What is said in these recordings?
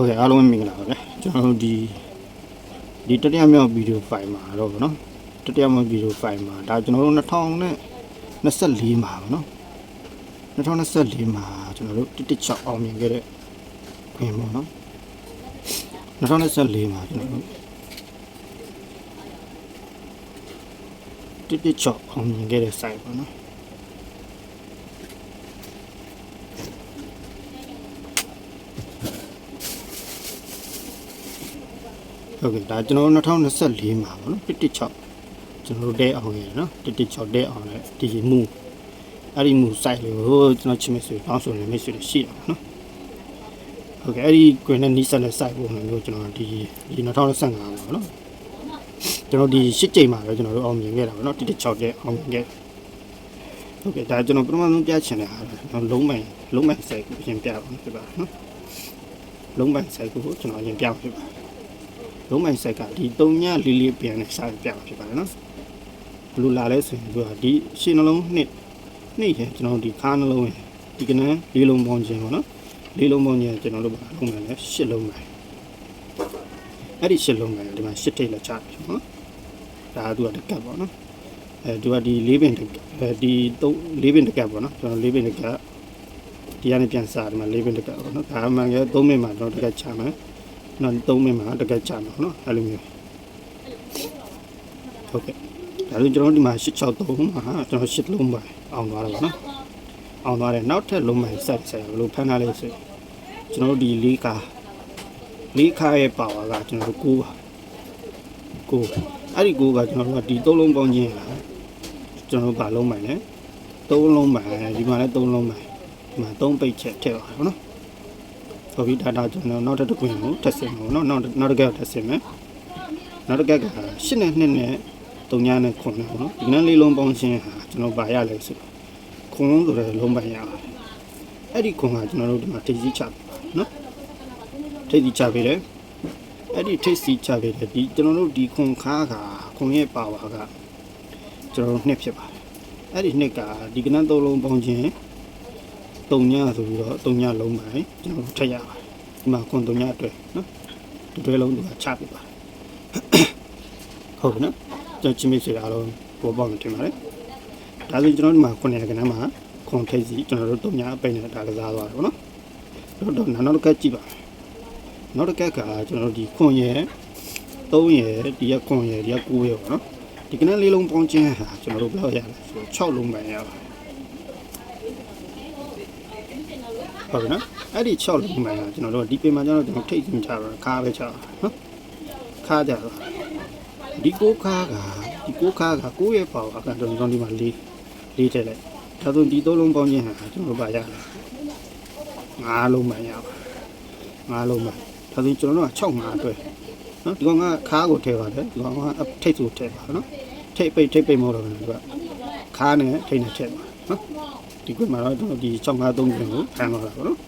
ဟုတ်ကဲ့အားလုံးပဲမင်္ဂလာပါဗျာကျွန်တော်တို့ဒီဒီတတိယမြောက်ဗီဒီယိုဖိုင်မှာတော့ဗောနော်တတိယမြောက်ဗီဒီယိုဖိုင်မှာဒါကျွန်တော်တို့2024မှာဗောနော်2024မှာကျွန်တော်တို့116အောင်မြင်ခဲ့တဲ့ခွင့်ဗောနော်2024မှာကျွန်တော်တို့116အောင်မြင်ခဲ့တဲ့ site ဗောနော် ဟုတ်ကဲ့ဒါကျွန်တော်တို့2024မှာပေါ့နော်116ကျွန်တော်တို့တဲအောင်ရယ်နော်116တဲအောင်နဲ့ဒီမူအဲ့ဒီမူ site လေးကိုကျွန်တော်ချစ်မဆွေတောင်းဆိုနေမိတ်ဆွေတွေရှိတာပေါ့နော်ဟုတ်ကဲ့အဲ့ဒီကွင်းနဲ့နီးစပ်တဲ့ site ပုံစံမျိုးကျွန်တော်ဒီဒီ2025မှာပေါ့နော်ကျွန်တော်ဒီရှစ်ကြိမ်မှာပဲကျွန်တော်တို့အောင်မြင်ခဲ့တာပေါ့နော်116တဲအောင်မြင်ခဲ့ဟုတ်ကဲ့ဒါကျွန်တော်ပထမဆုံးပြချင်တဲ့အားတော့လုံးမိုင်လုံးမိုင် site ကိုပြင်ပြပါမယ်ဖြစ်ပါနော်လုံးမိုင် site ကိုကျွန်တော်ရင်ပြဖြစ်ပါ လုံးမိုင်ဆက်ကဒီ3ညလေးလေးပြန်နဲ့စာပြမှာဖြစ်ပါတယ်နော်ဘယ်လိုလာလဲဆိုရင်သူကဒီရှင်းနှလုံးနှစ်နှစ်ရကျွန်တော်ဒီခါနှလုံးရဒီကနန်းလေးလုံးပေါင်းခြင်းပေါ့နော်လေးလုံးပေါင်းခြင်းကျွန်တော်တို့ဘာလုံးမယ်လဲရှစ်လုံးမယ်အဲ့ဒီရှစ်လုံးမယ်ဒီမှာရှစ်ထိပ်လက်ချပြီနော်ဒါကသူကတကက်ပေါ့နော်အဲသူကဒီလေးပင်တကက်အဲဒီ3လေးပင်တကက်ပေါ့နော်ကျွန်တော်လေးပင်တကက်ဒီကနေပြန်စားဒီမှာလေးပင်တကက်ပေါ့နော်ဒါမှန်က3မိနစ်မှာကျွန်တော်တကက်ချမယ် နော်3မိနစ်မှာတကက်ချမှာနော်အဲ့လိုမျိုးဟုတ်ကဲ့ဒါဆိုကျွန်တော်ဒီမှာ863မှာကျွန်တော်8လုံးပါအောင်သွားတယ်ပေါ့နော်အောင်သွားတယ်နောက်ထပ်လုံးမိုင်ဆက်ဆက်ဘယ်လိုဖမ်းထားလဲဆိုရင်ကျွန်တော်တို့ဒီလေးကားလေးကားရဲ့ပါဝါကကျွန်တော်တို့9ပါ9အဲ့ဒီ9ကကျွန်တော်တို့ကဒီ3လုံးပေါင်းခြင်းလားကျွန်တော်တို့ဗာလုံးမိုင်လဲ3လုံးမိုင်ဒီမှာလည်း3လုံးမိုင်ဒီမှာ3ပိတ်ချက်ထည့်ပါတယ်ပေါ့နော် ဆိုပြီးဒါဒါကျွန်တော်နောက်တစ်တစ်ခွင်ကိုထပ်ဆင်မယ်နော်နောက်နောက်တစ်ကက်ထပ်ဆင်မယ်နောက်တစ်ကက်က8နဲ့2နဲ့3ညနဲ့9နဲ့ပေါ့နော်ဒီကနေ့လေးလုံးပေါင်းခြင်းဟာကျွန်တော်ဗာရလဲဆိုခွန်ဆိုတဲ့လုံးပိုင်ရပါတယ်အဲ့ဒီခွန်ကကျွန်တော်တို့ဒီမှာထိပ်စီးချပြပါနော်ထိပ်စီးချပေးတယ်အဲ့ဒီထိပ်စီးချပေးတယ်ဒီကျွန်တော်တို့ဒီခွန်ခါကခွန်ရဲ့ပါဝါကကျွန်တော်တို့နှစ်ဖြစ်ပါတယ်အဲ့ဒီနှစ်ကဒီကနေ့သုံးလုံးပေါင်းခြင်း 3ညဆိုပြီးတော့3ညလုံးပိုင်ကျွန်တော်တို့ထည့်ရပါတယ်ဒီမှာခွန်3ညအတွက်နော်ဒီတွဲလုံးသူကချပြပါတယ်ဟုတ်ပြီနော်ကျွန်တော်ချင်းမိတ်ဆွေအားလုံးပေါ်ပေါက်နေတင်ပါတယ်ဒါဆိုကျွန်တော်ဒီမှာခုနှစ်ကဏ္ဍမှာခွန်ထိပ်စီကျွန်တော်တို့3ညအပိတ်နဲ့ဒါကစားသွားတယ်ပေါ့နော်တော့တော့နောက်တစ်ခါကြည့်ပါနောက်တစ်ခါကကျွန်တော်တို့ဒီခွန်ရဲ့3ရဲ့ဒီကခွန်ရဲ့ဒီက9ရဲ့ပေါ့နော်ဒီကနေ့လေးလုံးပေါင်းခြင်းဟာကျွန်တော်တို့ဘယ်လောက်ရလဲဆို6လုံးပဲရပါတယ် ဟုတ်ပြီနော်အဲ့ဒီ6လုံးပဲကျွန်တော်တို့ဒီပင်မှာကျွန်တော်တို့ထိတ်စီမချတော့ခါပဲချတော့နော်ခါကြတော့ဒီကိုခါကဒီကိုခါကကိုရဲ့ပါဝါကတော့ကျွန်တော်ဒီမှာလေးလေးထည့်လိုက်ဒါဆိုဒီသုံးလုံးပေါင်းခြင်းဟာကျွန်တော်တို့ပါရလား9လုံးပဲရပါ9လုံးပဲဒါဆိုကျွန်တော်တို့က6 5အတွက်နော်ဒီကောင်ကခါကိုထည့်ပါတယ်ဒီကောင်ကထိတ်ကိုထည့်ပါနော်ထိတ်ပိတ်ထိတ်ပိတ်မဟုတ်တော့ဘူးသူကခါနဲ့ထိတ်နဲ့ထည့်ပါနော် ဒီကွမှာတော့ကျွန်တော်ဒီ6 5 3ပြင်ကိုဖမ်းသွားတာပေါ့နော်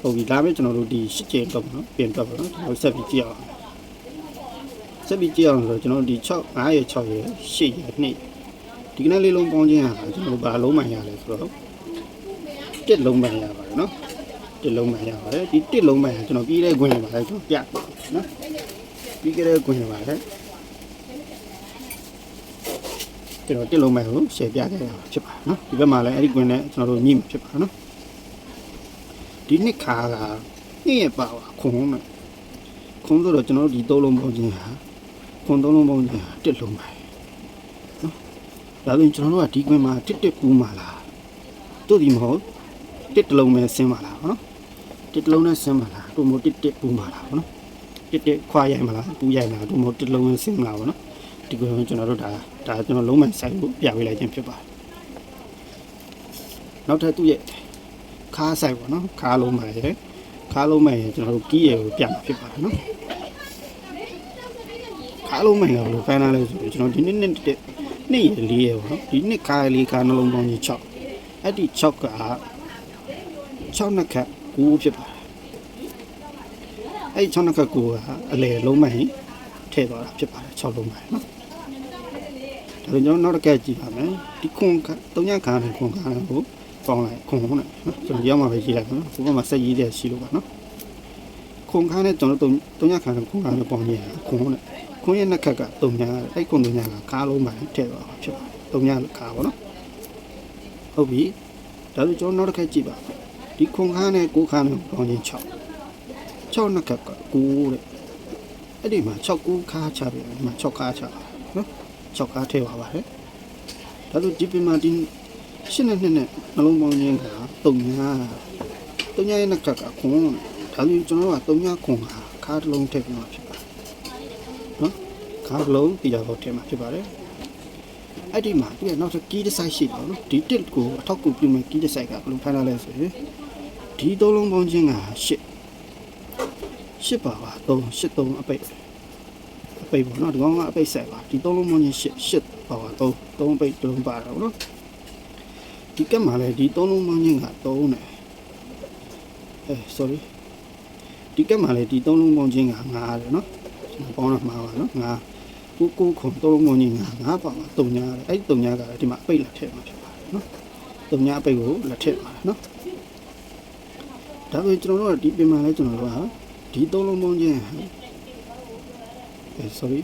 ဟုတ်ပြီဒါပဲကျွန်တော်တို့ဒီရှစ်ကျင်းတော့နော်ပြင်တော့ပေါ့နော်ကျွန်တော်ဆက်ပြီးကြည့်အောင်ဆက်ပြီးကြည့်အောင်ဆိုတော့ကျွန်တော်ဒီ6 5ရဲ့6ရဲ့8ရဲ့2ဒီကနေ့လေးလုံးပေါင်းခြင်းဟာကျွန်တော်ဘာလုံးမှန်ရလဲဆိုတော့တစ်လုံးမှန်ရပါတယ်နော်တစ်လုံးမှန်ရပါတယ်ဒီတစ်လုံးမှန်ကကျွန်တော်ပြီးတဲ့ခွင့်ရပါတယ်ကျွန်တော်ပြနော်ပြီးခဲ့တဲ့ခွင့်ရပါတယ် ကျွန်တော်တစ်လုံးမှန်ကိုရှယ်ပြခဲ့တာဖြစ်ပါတယ်နော်ဒီဘက်မှာလည်းအဲ့ဒီခွင့်နဲ့ကျွန်တော်တို့ညှိမှာဖြစ်ပါတယ်နော်ဒီနှစ်ခါကနှစ်ရဲ့ပါပါခွန်နဲ့ခွန်ဆိုတော့ကျွန်တော်တို့ဒီသုံးလုံးပေါင်းခြင်းဟာခွန်သုံးလုံးပေါင်းခြင်းဟာတစ်လုံးမှန်ဒါဆိုရင်ကျွန်တော်တို့ကဒီကွင်းမှာတစ်တစ်ကူးမှာလားတို့ဒီမဟုတ်တစ်တလုံးပဲဆင်းပါလားနော်တစ်တလုံးနဲ့ဆင်းပါလားတို့မဟုတ်တစ်တစ်ပူးမှာလားနော်တစ်တစ်ခွာရိုက်မှာလားပူးရိုက်မှာလားတို့မဟုတ်တစ်လုံးနဲ့ဆင်းမှာလားနော် ဒီကွင်းကိုကျွန်တော်တို့ဒါဒါကျွန်တော်လုံးမဆိုင်ကိုပြပေးလိုက်ခြင်းဖြစ်ပါတယ်နောက်ထပ်သူ့ရဲ့ခါဆိုင်ပေါ့နော်ခါလုံးမှာရဲ့ခါလုံးမှာရဲ့ကျွန်တော်တို့ကီးရယ်ကိုပြမှာဖြစ်ပါတယ်နော်ခါလုံးမှာကဘယ်လိုဖန်လာလဲဆိုတော့ကျွန်တော်ဒီနေ့နေ့တစ်နှစ်ရလေးရပေါ့နော်ဒီနှစ်ခါလေးခါနှလုံးပေါင်းကြီး6အဲ့ဒီ6က6နှစ်ခတ်9ဖြစ်ပါတယ်အဲ့ဒီ6နှစ်ခတ်9ကအလေလုံးမိုင်းထည့်သွားတာဖြစ်ပါတယ်6လုံးမိုင်းနော် ဒါကြောင့်နောက်တစ်ခါကြည့်ပါမယ်ဒီခွန်က3ညခါနဲ့ခွန်ခါနဲ့ကိုပေါင်းလိုက်ခွန်ဟုတ်နဲ့နော်ကျွန်တော်ရောက်မှပဲကြည့်လိုက်ပါနော်ဘုမမှာဆက်ရေးတဲ့ရှိလို့ပါနော်ခုံခန်းနဲ့ကျွန်တော်တို့တုံညခန်းနဲ့ခုံခန်းနဲ့ပေါင်းကြည့်ရခုံနဲ့ခုံရဲ့နှစ်ခက်ကတုံညာအဲ့ခုံတုံညာကခါလုံးမှထည့်သွားမှာဖြစ်ပါတယ်တုံညာခါပါနော်ဟုတ်ပြီဒါဆိုကျွန်တော်နောက်တစ်ခက်ကြည့်ပါဒီခုံခန်းနဲ့ကိုခန်းနဲ့ပေါင်းခြင်း6 6နှစ်ခက်က9တဲ့အဲ့ဒီမှာ6 9ခါချပြီဒီမှာ6ခါချနော် 6ခါထည့်ပါပါတယ်ဒါဆိုဒီပြင်မှာဒီရှင်းတဲ့နှစ်နဲ့နှလုံးပေါင်းခြင်းကတုံညာတုံညာရဲ့နှစ်ခက်ကခွန်ဒါဆိုကျွန်တော်တို့ကတုံညာခွန်ကခါတစ်လုံးထည့်ပြီးမှဖြစ်ပါတယ်နော်ခါတစ်လုံးတရားတော့ထည့်မှာဖြစ်ပါတယ်အဲ့ဒီမှာဒီကနောက်ထပ်ကီးတစ်ဆိုင်ရှိတယ်နော်ဒီတစ်ကိုအထောက်ကူပြုမဲ့ကီးတစ်ဆိုင်ကဘယ်လိုဖမ်းရလဲဆိုရင်ဒီသုံးလုံးပေါင်းခြင်းက8ရှစ်ပါပါ3 8 3အပိတ်အ ပိတ်ပေါ့နော်ဒီကောင်ကအပိတ်ဆက်ပါဒီသုံးလုံးပေါင်းခြင်း8 8ပါပါ3 3အပိတ်တုံးပါတော့နော်ဒီကက်မှာလည်းဒီသုံးလုံးပေါင်းခြင်းက3နဲ့အဲ sorry ဒီကက်မှာလည်းဒီသုံးလုံးပေါင်းခြင်းက9တယ်နော်ကျွန်တော်ပေါင်းတော့မှာပါနော်9ကိုကိုခုံသုံးလုံးပေါင်းခြင်းက9ပါပါ3ညာတယ်အဲ့ဒီ3ညာကလည်းဒီမှာအပိတ်လက်ထည့်မှာဖြစ်ပါတယ်နော်3ညာအပိတ်ကိုလက်ထည့်ပါတယ်နော်ဒါပေမဲ့ကျွန်တော်တို့ကဒီပြင်မှာလည်းကျွန်တော်တို့ကဒီသုံးလုံးပေါင်းခြင်းအဲ sorry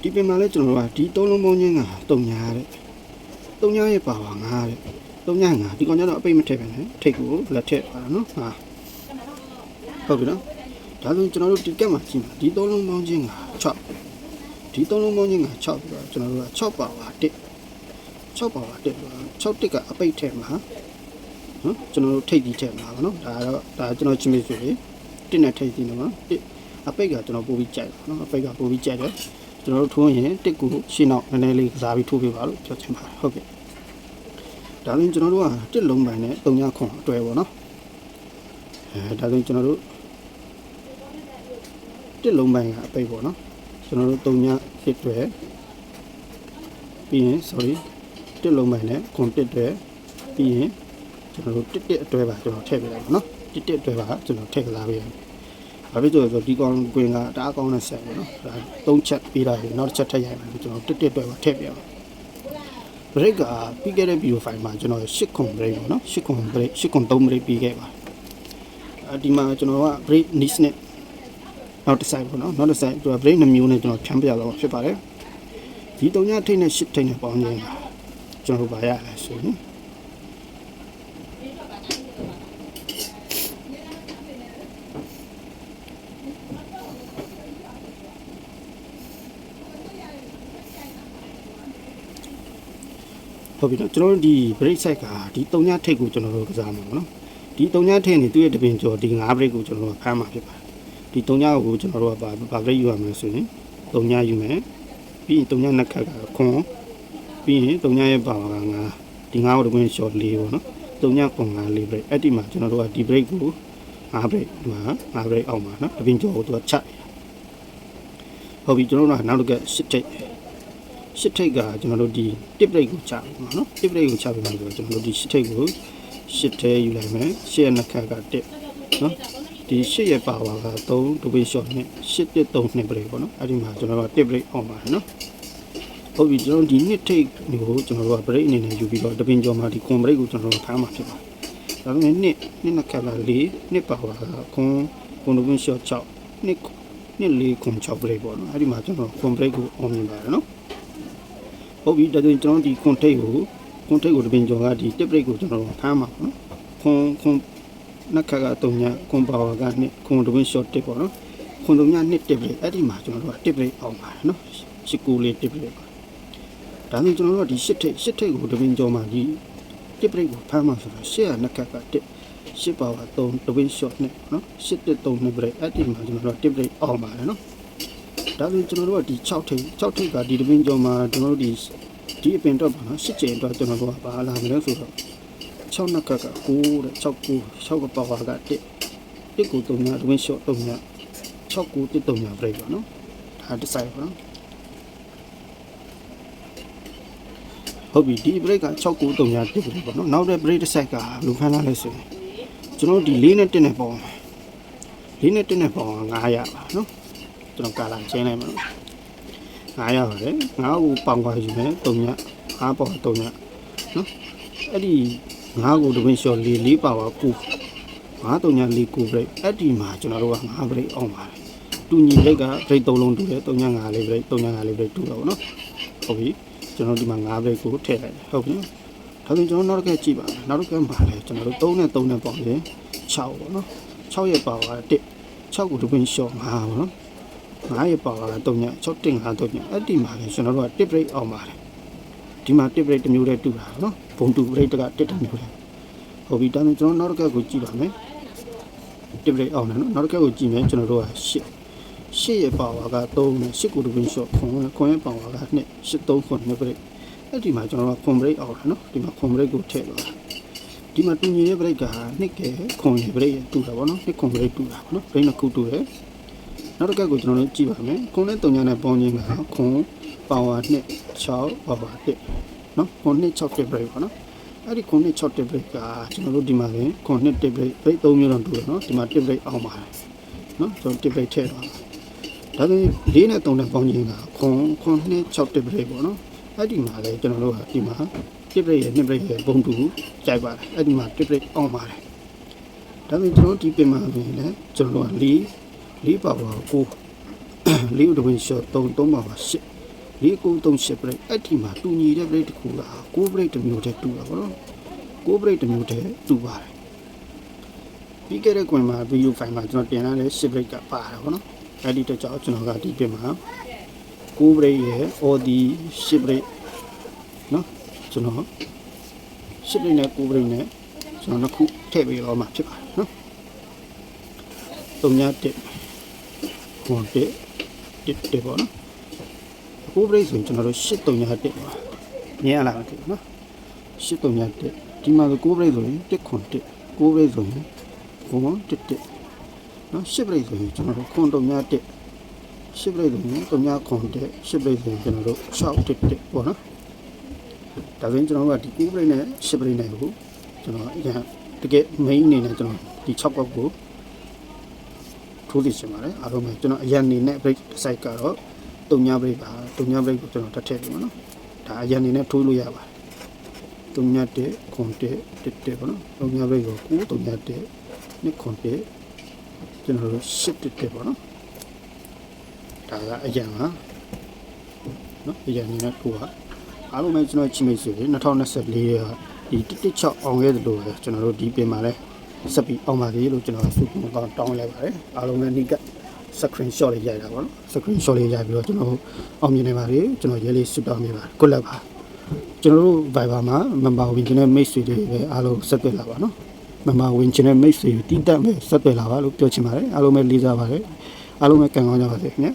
ဒီပြင်မှာလည်းကျွန်တော်တို့ကဒီသုံးလုံးပေါင်းခြင်းက3ညာတဲ့3ညာရဲ့ပါပါ9တဲ့3ညာ9ဒီကောင်ကျတော့အပိတ်မထည့်ပဲနဲ့ထိတ်ကိုလက်ထည့်ပါတော့နော်ဟာဟုတ်ပြီနော်ဒါဆိုကျွန်တော်တို့ဒီကက်မှာကြည့်မှာဒီသုံးလုံးပေါင်းခြင်းက6ဒီသုံးလုံးပေါင်းခြင်းက6ပြီးတော့ကျွန်တော်တို့က6ပါပါ1 6ပါပါ1ပြီးတော့6တစ်ကအပိတ်ထည့်မှာ နော်ကျွန်တော်တို့ထိတ်ပြီးထည့်မှာပါနော်ဒါတော့ဒါကျွန်တော်ချင်းမိတ်ဆွေလေးတစ်နဲ့ထိတ်ပြီးနော်တစ်အပိတ်ကကျွန်တော်ပို့ပြီးကြိုက်ပါနော်အပိတ်ကပို့ပြီးကြိုက်တယ်ကျွန်တော်တို့ထိုးရင်တစ်ကိုရှင်းအောင်နည်းနည်းလေးကစားပြီးထိုးပေးပါလို့ပြောချင်ပါတယ်ဟုတ်ကဲ့ဒါဆိုရင်ကျွန်တော်တို့ကတစ်လုံးပိုင်းနဲ့3ညခွန်အတွဲပေါ့နော်အဲဒါဆိုရင်ကျွန်တော်တို့တစ်လုံးပိုင်းကအပိတ်ပေါ့နော်ကျွန်တော်တို့3ညတစ်တွဲပြီးရင် sorry တစ်လုံးပိုင်းနဲ့ခွန်တစ်တွဲပြီးရင် ကျွန်တော်တို့တစ်တစ်အတွဲပါကျွန်တော်ထည့်ပေးလိုက်ပါနော်တစ်တစ်အတွဲပါကျွန်တော်ထည့်ကစားပေးရဘာဖြစ်လို့လဲဆိုတော့ဒီကောင်ကွင်ကတအားကောင်းတဲ့ဆက်ပေါ့နော်ဒါ၃ချက်ပေးလိုက်ရင်နောက်တစ်ချက်ထည့်ရိုက်မယ်ကျွန်တော်တစ်တစ်အတွဲပါထည့်ပေးအောင် break ကပြီးခဲ့တဲ့ video file မှာကျွန်တော်8ခွန် break ပေါ့နော်8ခွန် break 8ခွန်3 break ပြီးခဲ့ပါအဲဒီမှာကျွန်တော်က break niche နဲ့နောက်တစ်ဆိုင်ပေါ့နော်နောက်တစ်ဆိုင်သူက break 2မျိုးနဲ့ကျွန်တော်ဖြန်းပြတော့ဖြစ်ပါတယ်ဒီတုံညထိတ်နဲ့8ထိတ်နဲ့ပေါင်းခြင်းကျွန်တော်တို့ပါရလဲဆိုရင် ဟုတ်ပြီနော်ကျွန်တော်တို့ဒီ break site ကဒီတုံညထိတ်ကိုကျွန်တော်တို့ကစားမှာပေါ့နော်ဒီတုံညထိတ်နေသူ့ရဲ့တပင်ကျော်ဒီ9 break ကိုကျွန်တော်တို့ဖမ်းမှာဖြစ်ပါတယ်ဒီတုံညကိုကျွန်တော်တို့ကဘာဘာ break ယူရမလဲဆိုရင်တုံညယူမယ်ပြီးရင်တုံညနှစ်ခက်ကခွန်ပြီးရင်တုံညရဲ့ပါပါကငါဒီငါးကိုတပင် short လေးပေါ့နော်တုံညခွန်ငါလေး break အဲ့ဒီမှာကျွန်တော်တို့ကဒီ break ကို9 break ဒီမှာ9 break အောင်ပါနော်တပင်ကျော်ကိုသူကချက်ဟုတ်ပြီကျွန်တော်တို့ကနောက်တစ်က10ထိတ် ရှစ်ထိတ်ကကျွန်တော်တို့ဒီ tip rate ကိုချပါမယ်နော် tip rate ကိုချပေးမယ်ဆိုတော့ကျွန်တော်တို့ဒီရှစ်ထိတ်ကိုရှစ်ထဲယူလိုက်မယ်ရှစ်ရဲ့နှစ်ခက်ကတစ်နော်ဒီရှစ်ရဲ့ပါဝါက3 double shot နဲ့ရှစ်တစ်3နှစ် break ပေါ့နော်အဲ့ဒီမှာကျွန်တော်တို့ tip rate အောင်ပါတယ်နော်ဟုတ်ပြီကျွန်တော်ဒီနှစ်ထိတ်ကိုကျွန်တော်တို့က break အနေနဲ့ယူပြီးတော့တပင်ကျော်မှာဒီ con break ကိုကျွန်တော်တို့ဖမ်းမှာဖြစ်ပါတယ်ဒါပေမဲ့နှစ်နှစ်နှစ်ခက်က4နှစ်ပါဝါကခွန်ခွန် double shot 6နှစ်နှစ်လေးခွန်6 break ပေါ့နော်အဲ့ဒီမှာကျွန်တော် con break ကိုအောင်မြင်ပါတယ်နော် ဟုတ်ပြီဒါဆိုရင်ကျွန်တော်ဒီ contact ကို contact ကိုတပင်ကျော်ကဒီ tip rate ကိုကျွန်တော်ဖမ်းမှာပေါ့နော်ခွန်ခွန်နှစ်ခါက3ညခွန်ပါဝါကနှစ်ခွန်တပင် short tip ပေါ့နော်ခွန်3ညနှစ် tip rate အဲ့ဒီမှာကျွန်တော်တို့က tip rate အောင်ပါတယ်နော်ရှစ်ကူလေး tip rate ပါဒါဆိုကျွန်တော်တို့ကဒီရှစ်ထိပ်ရှစ်ထိပ်ကိုတပင်ကျော်မှာဒီ tip rate ကိုဖမ်းမှာဆိုတော့ရှစ်ရနှစ်ခါကတစ်ရှစ်ပါဝါ3တပင် short နဲ့နော်ရှစ်တစ်3နှစ် break အဲ့ဒီမှာကျွန်တော်တို့ tip rate အောင်ပါတယ်နော် ဒါဆိုကျွန်တော်တို့ကဒီ6ထိပ်6ထိပ်ကဒီတပင်ကျော်မှာကျွန်တော်တို့ဒီဒီအပင်တော့ပါနော်ရှစ်ကျင်တော့ကျွန်တော်တို့ကဘာလာမလဲဆိုတော့6နှစ်ကက9တဲ့6 9 6ကပါဝါက1 1ကို3ညတပင် short 3ည6 9 1 3ည break ပါနော်ဒါတစ်ဆိုင်ပါနော်ဟုတ်ပြီဒီ break က6 9 3ည1 break ပေါ့နော်နောက်တဲ့ break တစ်ဆိုင်ကဘယ်လိုဖမ်းလာလဲဆိုရင်ကျွန်တော်ဒီ၄နဲ့1နဲ့ပေါ့၄နဲ့1နဲ့ပေါ့900ပါနော် ကျွန်တော်ကာလာချင်းလိုက်မှာ900ပါတယ်9ကိုပေါင်ခွာယူမယ်3ည9ပေါ့3ညနော်အဲ့ဒီ9ကိုတပင်းလျှော်4 4ပါဝါ9 9တုံညာ4 9 break အဲ့ဒီမှာကျွန်တော်တို့က9 break အောင်ပါတယ်တူညီ break က break 3လုံးတူတယ်တုံညာ9လေး break တုံညာ9လေး break တူတော့ဗောနော်ဟုတ်ပြီကျွန်တော်ဒီမှာ9 break ကိုထည့်လိုက်တယ်ဟုတ်ပြီဒါဆိုကျွန်တော်နောက်တစ်ခါကြည့်ပါမယ်နောက်တစ်ခါမှာလဲကျွန်တော်တို့3နဲ့3နဲ့ပေါင်းရင်6ဗောနော်6ရဲ့ပါဝါ1 6ကိုတပင်းလျှော်9ဗောနော် 9ရဲ့ပါဝါတုံညာ6တင်5တုံညာအဲ့ဒီမှာလဲကျွန်တော်တို့က1 break အောင်ပါတယ်ဒီမှာ1 break တစ်မျိုးတည်းတူတာဗောနော်ဘုံတူ break တက1တစ်မျိုးတည်းဟုတ်ပြီဒါနဲ့ကျွန်တော်နောက်တစ်ခါကိုကြည့်ပါမယ်တစ်ပရိတ်အောင်တယ်နော်နောက်တစ်ခါကိုကြည့်မယ်ကျွန်တော်တို့က8 8ရဲ့ပါဝါက3နဲ့8ကိုတပင်းရှော့ခွန်ခွန်ရဲ့ပါဝါက2 8 3ခွန်နှစ်ပရိတ်အဲ့ဒီမှာကျွန်တော်ကခွန်ပရိတ်အောင်တယ်နော်ဒီမှာခွန်ပရိတ်ကိုထည့်ပါဒီမှာတူညီရဲ့ပရိတ်ကနှစ်ကဲခွန်ရဲ့ပရိတ်ရဲ့တူတာပေါ့နော်နှစ်ခွန်ပရိတ်တူတာပေါ့နော်ပရိတ်နှစ်ခုတူတယ် နောက်တစ်ခါကိုကျွန်တော်တို့ကြည့်ပါမယ်ခွန်နဲ့3ညနဲ့ပေါင်းခြင်းကခွန်ပါဝါ2 6ပါဝါ1နော်ခွန်2 6ပရိတ်ပေါ့နော်အဲ့ဒီခုနှစ်6 tip break ကကျွန်တော်တို့ဒီမှာဆိုရင်ခုနှစ် tip break break 3မျိုးတော့တူတယ်နော်ဒီမှာ tip break အောင်ပါတယ်နော်ကျွန်တော် tip break ထည့်ပါဒါဆိုရင်၄နဲ့3နဲ့ပေါင်းခြင်းကခုခုနှစ်6 tip break ပေါ့နော်အဲ့ဒီမှာလည်းကျွန်တော်တို့ကဒီမှာ tip break ရဲ့2 break ရဲ့ဘုံတူကြိုက်ပါတယ်အဲ့ဒီမှာ tip break အောင်ပါတယ်ဒါဆိုရင်ကျွန်တော်ဒီပင်မှာဆိုရင်လည်းကျွန်တော်တို့က၄ ၄ပါပါကိုလေးတဝင်းရှော့၃၃ပါပါ၈လေးကို၃၈ပြိတ်အဲ့ဒီမှာလူညီတဲ့ပြိတ်တစ်ခုကကိုပြိတ်တစ်မျိုးတည်းတူတာပေါ့နော်ကိုပြိတ်တစ်မျိုးတည်းတူပါတယ်ပြီးခဲ့တဲ့ကွင်မှာဗီဒီယိုဖိုင်မှာကျွန်တော်တင်လာတဲ့၈ပြိတ်ကပါတာပေါ့နော်အဲ့ဒီတော့ကြောင့်ကျွန်တော်ကဒီပြင်မှာကိုပြိတ်ရဲ့ OD ၈ပြိတ်နော်ကျွန်တော်၈ပြိတ်နဲ့ကိုပြိတ်နဲ့ကျွန်တော်နှစ်ခုထည့်ပေးတော့မှာဖြစ်ပါတယ်နော်၃ညတက် 1 1 1ပေါ့နော်အခုပရိဆိုရင်ကျွန်တော်တို့8301ပါမြင်ရလားမသိဘူးနော်8301ဒီမှာဆို9ပရိဆိုရင်101 9ပရိဆိုရင်ဘုံဘုံ11နော်10ပရိဆိုရင်ကျွန်တော်တို့ခွန်တုံညာ1 10ပရိဆိုရင်တုံညာခွန်1 10ပရိဆိုရင်ကျွန်တော်တို့611ပေါ့နော်ဒါဆိုရင်ကျွန်တော်ကဒီ9ပရိနဲ့10ပရိနဲ့ကိုကျွန်တော်အရင်တကယ် main အနေနဲ့ကျွန်တော်ဒီ6ကွက်ကို ထိုးသိချင်ပါတယ်အားလုံးပဲကျွန်တော်အရင်အနေနဲ့ break site ကတော့တုံညာဘရိတ်ပါတုံညာဘရိတ်ကိုကျွန်တော်တက်ထည့်ပြီပေါ့နော်ဒါအရင်နေနဲ့ထိုးလို့ရပါတယ်တုံညာတက်ခွန်တက်တက်တက်ပေါ့နော်တုံညာဘရိတ်ကိုကိုတုံညာတက်နှစ်ခွန်တက်ကျွန်တော်တို့ရှစ်တက်တက်ပေါ့နော်ဒါကအရင်ပါနော်အရင်နေနဲ့ထိုးပါအားလုံးပဲကျွန်တော်ချိမိတ်ဆိုရင်2024ရာဒီ116အောင်ခဲ့သလိုပဲကျွန်တော်တို့ဒီပင်မှာလဲ ဆက်ပြီးအောင်ပါသေးလို့ကျွန်တော်ဆုကောင်းတောင်းလိုက်ပါတယ်အားလုံးပဲနိက screen shot လေးရိုက်တာပေါ့နော် screen shot လေးရိုက်ပြီးတော့ကျွန်တော်အောင်မြင်နေပါလေကျွန်တော်ရဲလေးဆွတောင်းနေပါကိုလက်ပါကျွန်တော်တို့ Viber မှာ member ဝင်ခြင်းနဲ့မိတ်ဆွေတွေပဲအားလုံးဆက်သွယ်လာပါနော် member ဝင်ခြင်းနဲ့မိတ်ဆွေတီးတက်မဲ့ဆက်သွယ်လာပါလို့ပြောချင်ပါတယ်အားလုံးပဲလေးစားပါတယ်အားလုံးပဲကံကောင်းကြပါစေခင်ဗျာ